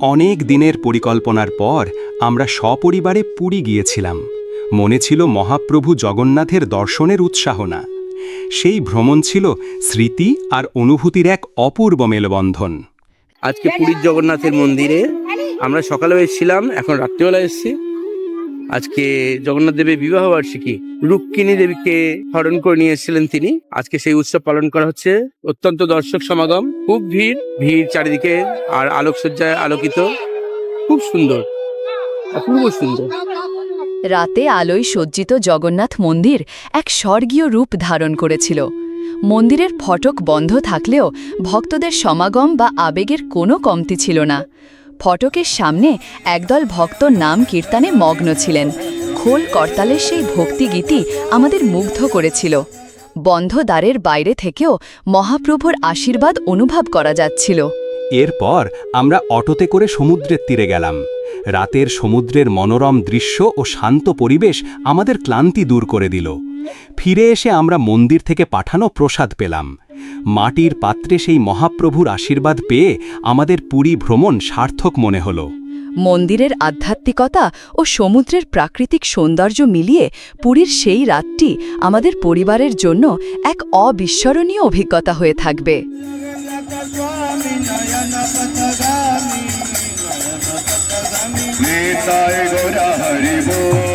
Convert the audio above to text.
অনেক দিনের পরিকল্পনার পর আমরা সপরিবারে পুরী গিয়েছিলাম। মনে ছিল মহাপ্রভু জগন্নাথের দর্শনের উৎসাহ না সেই ভ্রমণ ছিল স্মৃতি আর অনুভূতির এক অপূর্ব মেলবন্ধন। আজকে পুরীর জগন্নাথের মন্দিরে আমরা সকালে এসেছিলাম, এখন রাত্রিবেলা এসেছি। আজকে জগন্নাথ দেবের বিবাহ বার্ষিকী রুক্মিণী দেবীকে হরণ করে নিয়েছিলেন তিনি। আজকে সেই উৎসব পালন করা হচ্ছে। অত্যন্ত দর্শক সমাগম। খুব ভিড়। ভিড় চারিদিকে আর আলোকসজ্জায় আলোকিত। খুব সুন্দর। অপূর্ব সুন্দর। রাতে আলোয় সজ্জিত জগন্নাথ মন্দির এক স্বর্গীয় রূপ ধারণ করেছিল। মন্দিরের ফটক বন্ধ থাকলেও ভক্তদের সমাগম বা আবেগের কোনো কমতি ছিল না। ফটকের সামনে একদল ভক্ত নাম কীর্তনে মগ্ন ছিলেন। খোল করতালের সেই ভক্তিগীতি আমাদের মুগ্ধ করেছিল। বন্ধ দ্বারের বাইরে থেকেও মহাপ্রভুর আশীর্বাদ অনুভব করা যাচ্ছিল। এরপর আমরা অটোতে করে সমুদ্রের তীরে গেলাম। রাতের সমুদ্রের মনোরম দৃশ্য ও শান্ত পরিবেশ আমাদের ক্লান্তি দূর করে দিল। ফিরে এসে আমরা মন্দির থেকে পাঠানো প্রসাদ পেলাম। মাটির পাত্রে সেই মহাপ্রভুর আশীর্বাদ পেয়ে আমাদের পুরী ভ্রমণ সার্থক মনে হলো। মন্দিরের আধ্যাত্মিকতা ও সমুদ্রের প্রাকৃতিক সৌন্দর্য মিলিয়ে পুরীর সেই রাতটি আমাদের পরিবারের জন্য এক অবিস্মরণীয় অভিজ্ঞতা হয়ে থাকবে। নিতাই গোরা হরি বল